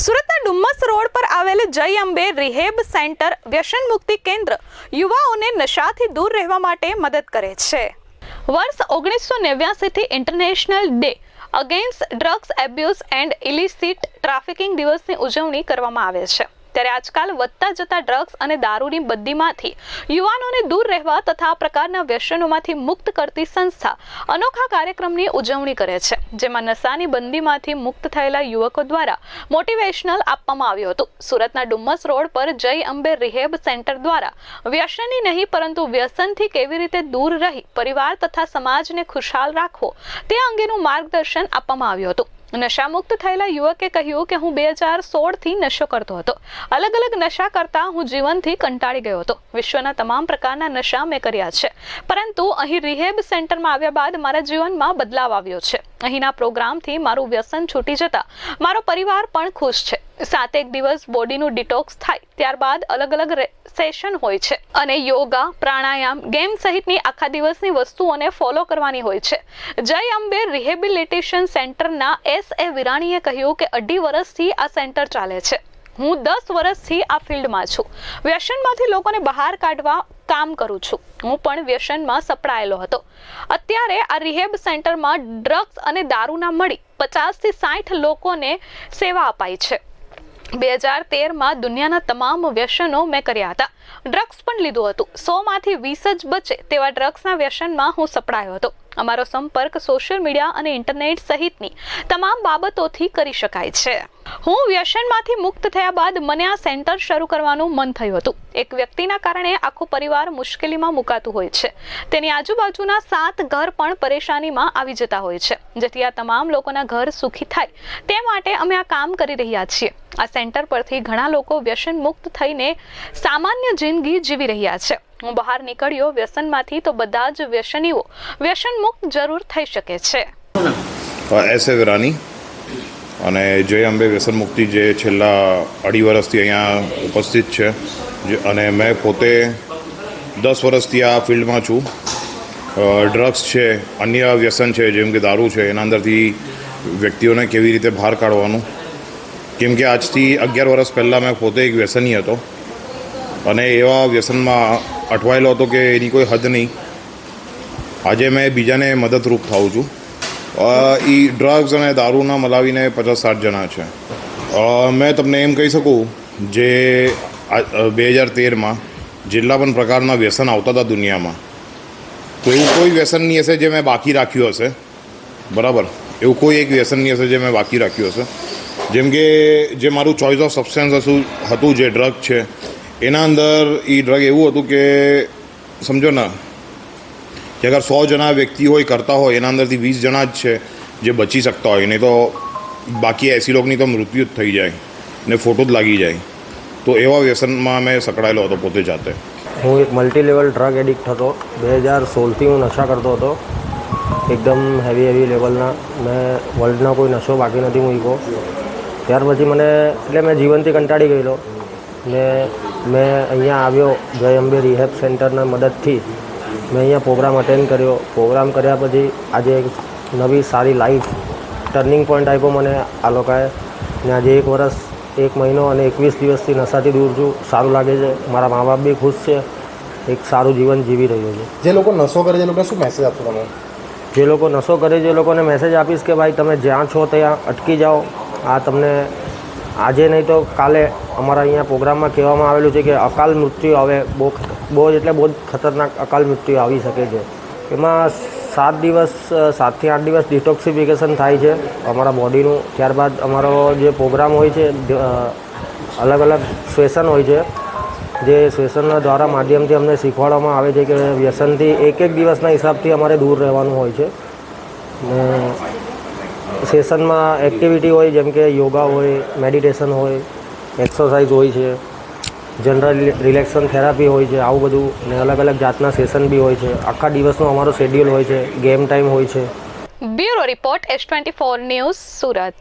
સુરતના ડુમ્મસ રોડ પર આવેલ જય અંબે રિહેબ સેન્ટર વ્યસન મુક્તિ કેન્દ્ર યુવાઓને નશાથી દૂર રહેવા માટે મદદ કરે છે. વર્ષ ઓગણીસો નેવ્યાસીથી international day against drugs abuse and illicit trafficking દિવસની ઉજવણી કરવામાં આવે છે. ત્યારે આજકાલ વધતા જતા ડ્રગ્સ અને દારૂની બદીમાંથી યુવાનોને દૂર રહેવા તથા આ પ્રકારના વ્યસનોમાંથી મુક્ત કરતી સંસ્થા અનોખા કાર્યક્રમની ઉજવણી કરે છે, જેમાં નશાની બંદીમાંથી મુક્ત થયેલા યુવકો દ્વારા મોટિવેશનલ આપવામાં આવ્યું હતું. સુરતના ડુમ્મસ રોડ પર જય અંબે રિહેબ સેન્ટર દ્વારા વ્યસનની નહીં પરંતુ વ્યસનથી કેવી રીતે દૂર રહી, પરિવાર તથા સમાજને ખુશાલ રાખવો, તે અંગેનું માર્ગદર્શન આપવામાં આવ્યું હતું. નશામુક્ત થયેલા યુવકે કહ્યું કે હું બે હજાર સોળથી નશો કરતો હતો. અલગ અલગ નશા કરતા હું જીવનથી કંટાળી ગયો હતો. વિશ્વના તમામ પ્રકારના નશા મેં કર્યા છે. પરંતુ અહીં રિહેબ સેન્ટરમાં આવ્યા બાદ મારા જીવનમાં બદલાવ આવ્યો છે. અહીંના પ્રોગ્રામથી મારું વ્યસન છૂટી જતા મારો પરિવાર પણ ખુશ છે. સાત એક દિવસ બોડીનું ડિટોક્સ થાય ત્યારબાદ અલગ અલગ સેશન હોય છે અને યોગા, પ્રાણાયામ, ગેમ સહિતની આખા દિવસની વસ્તુઓને ફોલો કરવાની હોય છે. જય અંબે રિહેબિલિટેશન સેન્ટરના એસ એ વિરાણીએ કહ્યું કે અઢી વર્ષથી આ સેન્ટર ચાલે છે. હું દસ વર્ષથી આ ફિલ્ડમાં છું. વ્યસનમાંથી લોકોને બહાર કાઢવા કામ કરું છું. હું પણ વ્યસનમાં સપડાયેલો હતો. અત્યારે આ રિહેબ સેન્ટરમાં ડ્રગ્સ અને દારૂના મળી પચાસથી સાઠ લોકોને સેવા અપાઈ છે. બે હજાર તેરમાં દુનિયાના તમામ વ્યસનો મેં કર્યા હતા. ડ્રગ્સ પણ લીધું હતું. સોમાંથી વીસ જ બચે તેવા ડ્રગ્સના વ્યસનમાં હું સપડાયો હતો. અમારો સંપર્ક સોશિયલ મીડિયા અને ઇન્ટરનેટ સહિતની તમામ બાબતોથી કરી શકાય છે. હું વ્યસનમાંથી મુક્ત થયા બાદ મને આ સેન્ટર શરૂ કરવાનું મન થયું હતું. એક વ્યક્તિના કારણે આખો પરિવાર મુશ્કેલીમાં મુકાતું હોય છે. તેની આજુબાજુના સાત ઘર પણ પરેશાનીમાં આવી જતા હોય છે. જેથી આ તમામ લોકોના ઘર સુખી થાય. તે માટે અમે આ કામ કરી રહ્યા છીએ. આ સેન્ટર પરથી ઘણા લોકો વ્યસન મુક્ત થઈને સામાન્ય જિંદગી જીવી રહ્યા છે. હું બહાર નીકળ્યો વ્યસનમાંથી, તો બધા જ વ્યસનીઓ વ્યસન મુક્ત જરૂર થઈ શકે છે. એસ એ વિરાની અને જય અંબે વ્યસન મુક્તિ જે છેલ્લા અઢી વર્ષથી અહીંયા ઉપસ્થિત છે. અને મેં પોતે દસ વર્ષથી આ ફિલ્ડમાં છું. ડ્રગ્સ છે, અન્ય વ્યસન છે, જેમ કે દારૂ છે, એના અંદરથી વ્યક્તિઓને કેવી રીતે બહાર કાઢવાનું. કેમ કે આજથી અગિયાર વર્ષ પહેલાં મેં પોતે એક વ્યસની હતો. અને એવા વ્યસનમાં અટવાયેલો હતો કે એની કોઈ હદ નહીં. આજે મેં બીજાને મદદરૂપ થાઉં છું. એ ડ્રગ્સ અને દારૂના મલાવીને પચાસ સાઠ જણા છે. મેં તમને એમ કહી શકું જે બે હજાર તેરમાં જેટલા પણ પ્રકારના વ્યસન આવતા હતા દુનિયામાં, તો એવું કોઈ વ્યસન નહીં હશે જે મેં બાકી રાખ્યું હશે. બરાબર? એવું કોઈ એક વ્યસન નહીં હશે જે મેં બાકી રાખ્યું હશે. જેમ કે, જે મારું ચોઇસ ઓફ સબસ્ટન્સ હતું હતું જે ડ્રગ છે એના અંદર એ ડ્રગ એવું હતું કે, સમજો ને, કે અગર સો જણા વ્યક્તિ હોય, કરતા હોય, એના અંદરથી વીસ જણા જ છે, જે બચી શકતા હોય, નહીં તો બાકી એસી લોકોની તો મૃત્યુ જ થઈ જાય, ને ફોટો જ લાગી જાય. તો એવા વ્યસનમાં મેં સકળાયેલો હતો પોતે જાતે. હું એક મલ્ટી લેવલ ડ્રગ એડિક્ટ હતો. બે હજાર સોળથી હું નશા કરતો હતો. એકદમ હેવી હેવી લેવલના મેં વર્લ્ડનો કોઈ નશો બાકી નથી મૂક્યો. ત્યાર પછી મને, એટલે મેં જીવનથી કંટાળી ગયેલો. ને મેં અહીંયા આવ્યો જય અંબે રિહેબ સેન્ટરના મદદથી. મેં અહીંયા પ્રોગ્રામ અટેન્ડ કર્યો. પ્રોગ્રામ કર્યા પછી આજે એક નવી સારી લાઈફ ટર્નિંગ પોઈન્ટ આપ્યો મને આ લોકોએ. ને આજે એક વર્ષ એક મહિનો અને એકવીસ દિવસથી નશાથી દૂર છું. સારું લાગે છે. મારા મા બાપ બી ખુશ છે. એક સારું જીવન જીવી રહ્યું છે. જે લોકો નશો કરે છે લોકોને શું મેસેજ આપશો તમે? જે લોકો નશો કરે છે એ લોકોને મેસેજ આપીશ કે ભાઈ તમે જ્યાં છો ત્યાં અટકી જાઓ. આ તમને આજે નહીં તો કાલે અમારા અહીંયા પ્રોગ્રામમાં કહેવામાં આવેલું છે કે અકાલ મૃત્યુ આવે બહુ બહુ એટલે બહુ જ ખતરનાક અકાલ મૃત્યુ આવી શકે છે. એમાં સાત દિવસ સાતથી આઠ દિવસ ડિટોક્સિફિકેશન થાય છે. અમારા બોડીનું ત્યારબાદ અમારો જે પ્રોગ્રામ હોય છે અલગ અલગ સ્વેશન હોય છે. જે સ્વેશનના દ્વારા માધ્યમથી અમને શીખવાડવામાં આવે છે કે વ્યસનથી એક એક દિવસના હિસાબથી અમારે દૂર રહેવાનું હોય છે. ને સેશનમાં એક્ટિવિટી હોય, જેમ કે યોગા હોય, મેડિટેશન હોય, એક્સરસાઇઝ હોય છે, જનરલ રિલેક્શન થેરાપી હોય છે, આવું બધું ને અલગ અલગ જાતના સેશન બી હોય છે. આખા દિવસનો અમારો શેડ્યુલ હોય છે ગેમ ટાઈમ હોય છે. Bureau report S twenty four news Surat.